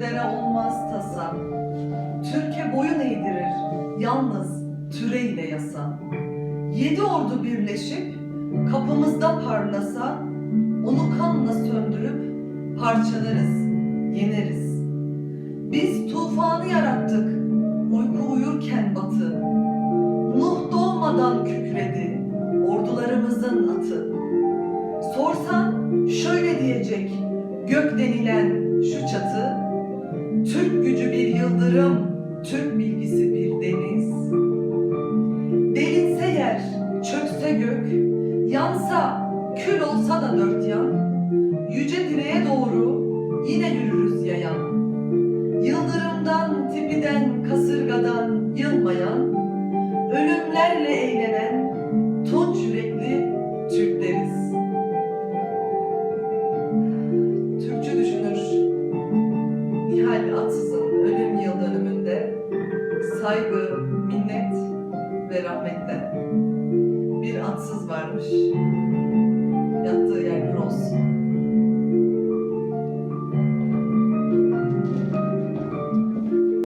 Türklere olmaz tasa. Türke boyun eğdirir, yalnız türeyle yasa. Yedi ordu birleşip kapımızda parlasa, onu kanla söndürüp parçalarız, yeneriz. Biz tufanı yarattık, uyku uyurken batı. Nuh doğmadan kükredi, ordularımızın atı. Sorsan şöyle diyecek, gök denilen yıldırım, Türk bilgisi bir deniz. Delinse yer, çökse gök, yansa, kül olsa da dört yan, yüce direğe doğru yine yürürüz yayan. Yıldırımdan, tipiden, kasırgadan yılmayan, ölümlerle eğlenen, saygı, minnet ve rahmetle bir atsız varmış.